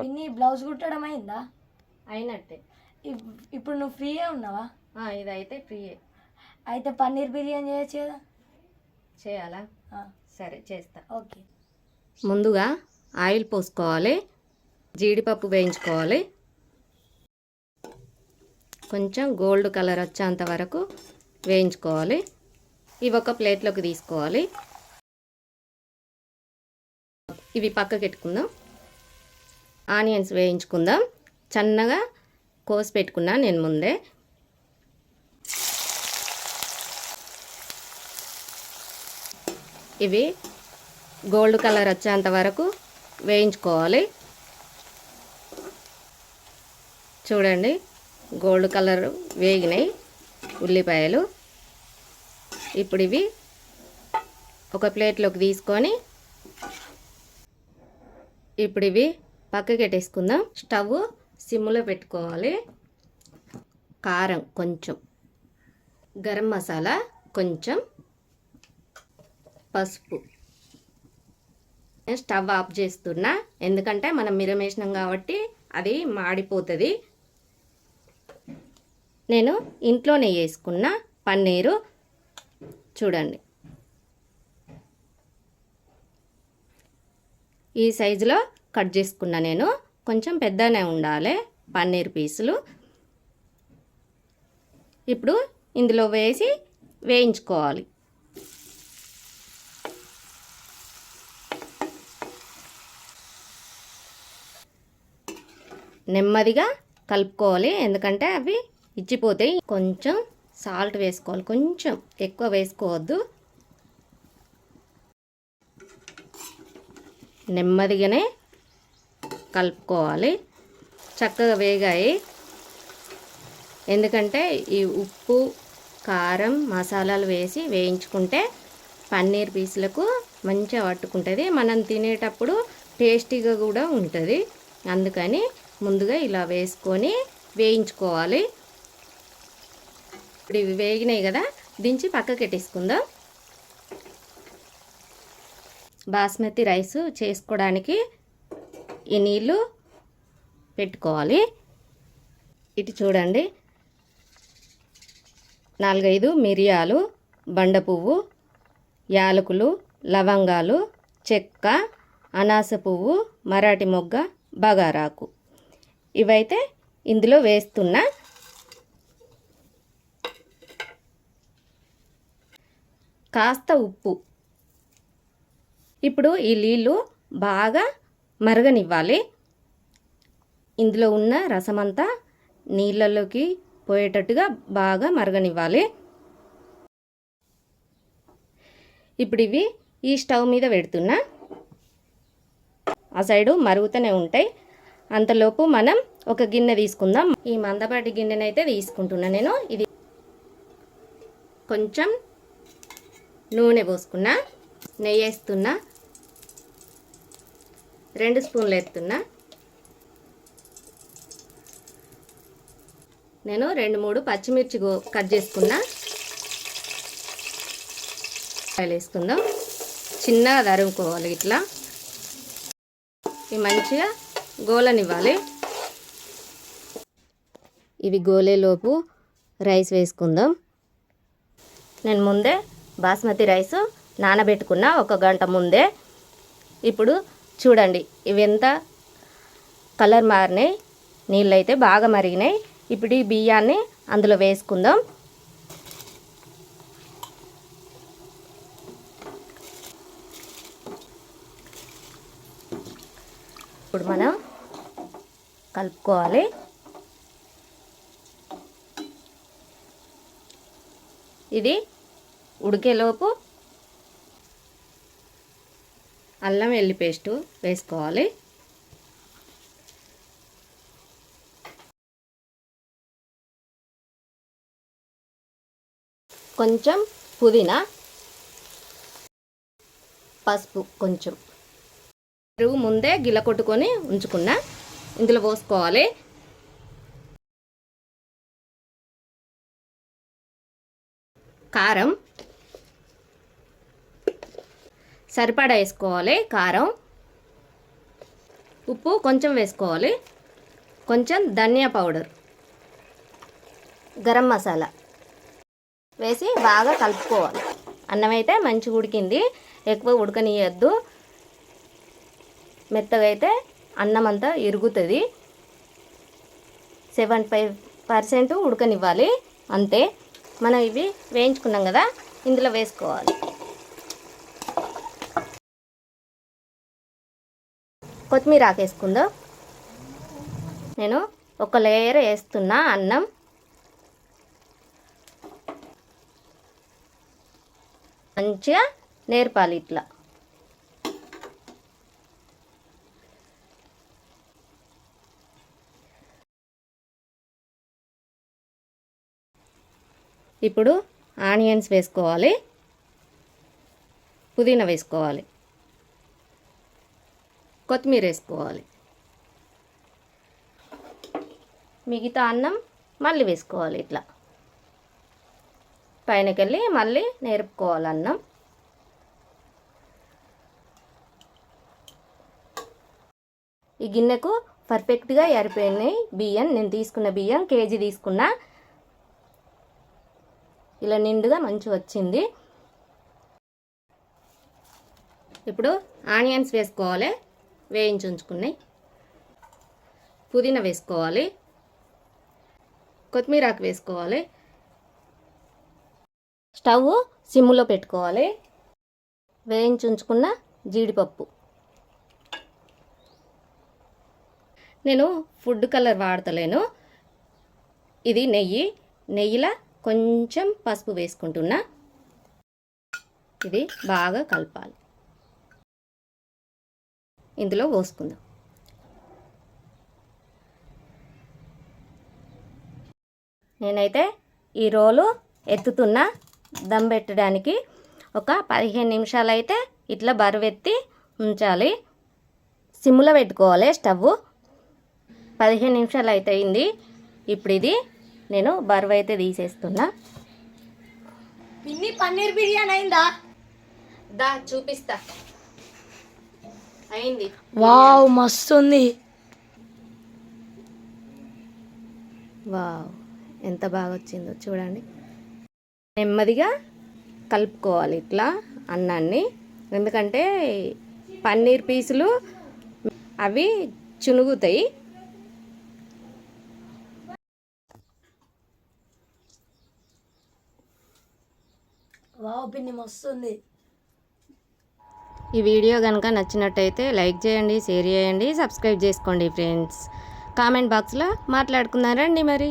పిన్ని బ్లౌజ్ కుట్టడం అయిందా? అయినట్టే. ఇప్- ఇప్పుడు నువ్వు ఫ్రీగా ఉన్నావా? ఆ, ఇదైతే ఫ్రీయే. అయితే పన్నీర్ బిర్యానీ చేయొచ్చు కదా? చేయాలా? సరే చేస్తా. ఓకే. ముందుగా ఆయిల్ పోసుకోవాలి జీడిపప్పు వేయించుకోవాలి. కొంచెం గోల్డ్ కలర్ వచ్చేంత వరకు వేయించుకోవాలి. ఇవి ఒక ప్లేట్లోకి తీసుకోవాలి. ఇవి పక్కకి పెట్టుకుందాం. ఆనియన్స్ వేయించుకుందాం. సన్నగా కోసి పెట్టుకున్నా నేను ముందే. ఇవి గోల్డ్ కలర్ వచ్చేంత వరకు వేయించుకోవాలి. చూడండి గోల్డ్ కలర్ వేగినాయి ఉల్లిపాయలు. ఇప్పుడు ఇవి ఒక ప్లేట్లోకి తీసుకొని ఇప్పుడు ఇవి పక్కకి పెట్టేసుకుందాం. స్టవ్ సిమ్లో పెట్టుకోవాలి. కారం కొంచెం. గరం మసాలా కొంచెం. పసుపు. నేను స్టవ్ ఆఫ్ చేస్తున్నా. ఎందుకంటే మనం మిరమేసినాం కాబట్టి అది మాడిపోతుంది. నేను ఇంట్లోనే వేసుకున్న పన్నీరు చూడండి. ఈ సైజులో కట్ చేసుకున్నా నేను కొంచెం పెద్దనే ఉండాలి పన్నీర్ పీసులు. ఇప్పుడు ఇందులో వేసి వేయించుకోవాలి. నెమ్మదిగా కలుపుకోవాలి ఎందుకంటే అవి ఇచ్చిపోతాయి కొంచెం సాల్ట్ వేసుకోవాలి కొంచెం ఎక్కువ వేసుకోవద్దు. నెమ్మదిగానే కలుపుకోవాలి. చక్కగా వేగాయి. ఎందుకంటే ఈ ఉప్పు కారం మసాలాలు వేసి వేయించుకుంటే పన్నీర్ పీసులకు మంచిగా పట్టుకుంటుంది. మనం తినేటప్పుడు టేస్టీగా కూడా ఉంటుంది. అందుకని ముందుగా ఇలా వేసుకొని వేయించుకోవాలి. ఇప్పుడు ఇవి వేగినాయి కదా దించి పక్కకి పెట్టేసుకుందాం. బాస్మతి రైస్ చేసుకోవడానికి ఈ నీళ్ళు పెట్టుకోవాలి. ఇటు చూడండి. నాలుగైదు మిరియాలు బండ పువ్వు యాలకులు లవంగాలు చెక్క అనాస పువ్వు మరాఠీ మొగ్గ బగారాకు. ఇవైతే ఇందులో వేస్తున్నా కాస్త ఉప్పు. ఇప్పుడు ఈ నీళ్ళు బాగా మరగనివ్వాలి. ఇందులో ఉన్న రసమంతా నీళ్ళలోకి పోయేటట్టుగా బాగా మరగనివ్వాలి. ఇప్పుడు ఇవి ఈ స్టవ్ మీద పెడుతున్నా. ఆ సైడు మరుగుతూనే ఉంటాయి. అంతలోపు మనం ఒక గిన్నె తీసుకుందాం. ఈ మందపాటి గిన్నెనైతే తీసుకుంటున్నా నేను. ఇది కొంచెం నూనె పోసుకున్నా. నెయ్యి వేస్తున్నా రెండు స్పూన్లు ఎత్తున్నా. నేను రెండు మూడు పచ్చిమిర్చి కట్ చేసుకున్నా. ఆయిల్ వేసుకుందాం. చిన్నగా తరుముకోవాలి ఇట్లా. ఇవి మంచిగా గోలనివ్వాలి. ఇవి గోలేలోపు రైస్ వేసుకుందాం. నేను ముందే బాస్మతి రైస్ నానబెట్టుకున్నా ఒక గంట ముందే. ఇప్పుడు చూడండి ఇవెంత కలర్ మారినాయి నీళ్ళు అయితే బాగా మరిగినాయి. ఇప్పుడు ఈ బియ్యాన్ని అందులో వేసుకుందాం. ఇప్పుడు మనం కలుపుకోవాలి. ఇది ఉడికేలోపు అల్లం వెల్లి పేస్టు వేసుకోవాలి. కొంచెం పుదీనా పసుపు కొంచెం. పెరుగు ముందే గిల కొట్టుకొని ఉంచుకున్నా. ఇందులో పోసుకోవాలి. కారం సరిపడా వేసుకోవాలి కారం ఉప్పు కొంచెం వేసుకోవాలి కొంచెం ధనియా పౌడర్ గరం మసాలా వేసి బాగా కలుపుకోవాలి. అన్నం అయితే మంచిగా ఉడికింది ఎక్కువ ఉడకనియద్దు. మెత్తగా అయితే అన్నం అంతా ఇరుగుతుంది. సెవెంటీ ఫైవ్ పర్సెంట్ ఉడకనివ్వాలి అంతే. మనం ఇవి వేయించుకున్నాం కదా ఇందులో వేసుకోవాలి. కొత్తిమీర ఆకేసుకుందాం? నేను ఒక లేయర్ వేస్తున్నా అన్నం. మంచిగా నేర్పాలి ఇట్లా. ఇప్పుడు ఆనియన్స్ వేసుకోవాలి. పుదీనా వేసుకోవాలి. కొత్తిమీర వేసుకోవాలి. మిగతా అన్నం మళ్ళీ వేసుకోవాలి ఇట్లా. పైనకెళ్ళి మళ్ళీ నేర్పుకోవాలి అన్నం. ఈ గిన్నెకు పర్ఫెక్ట్గా ఎరిపోయినాయి బియ్యం నేను తీసుకున్న బియ్యం కేజీ తీసుకున్నా ఇలా నిండుగా మంచి వచ్చింది. ఇప్పుడు ఆనియన్స్ వేసుకోవాలి. వేయించి ఉంచుకున్నాయి. పుదీనా వేసుకోవాలి. కొత్తిమీర ఆకు వేసుకోవాలి. స్టవ్ సిమ్లో పెట్టుకోవాలి. వేయించి ఉంచుకున్న జీడిపప్పు. నేను ఫుడ్ కలర్ వాడతలేను. ఇది నెయ్యి. నెయ్యిలా కొంచెం పసుపు వేసుకుంటున్నా. ఇది బాగా కలపాలి. ఇందులో పోసుకుందాం. నేనైతే ఈ రోలు ఎత్తుతున్నా దమ్ పెట్టడానికి ఒక పదిహేను నిమిషాలు అయితే ఇట్లా బరువెత్తి ఉంచాలి. సిమ్లో పెట్టుకోవాలి స్టవ్ పదిహేను నిమిషాలు అయితే అయింది. ఇప్పుడు ఇది నేను బరువు అయితే తీసేస్తున్నా. పిన్ని పన్నీర్ బిర్యానీ అయిందా? దా చూపిస్తా. అయింది. వావ్ మస్తు ఉంది వావ్ ఎంత బాగా వచ్చిందో చూడండి. నెమ్మదిగా కలుపుకోవాలి ఇట్లా అన్నాన్ని. ఎందుకంటే పన్నీర్ పీసులు అవి చునుగుతాయి. వావ్ పిన్ని మస్తు ఉంది ఈ వీడియో కనుక నచ్చినట్టయితే లైక్ చేయండి షేర్ చేయండి సబ్స్క్రైబ్ చేసుకోండి ఫ్రెండ్స్. కామెంట్ బాక్స్లో మాట్లాడుకున్నారండి మరి.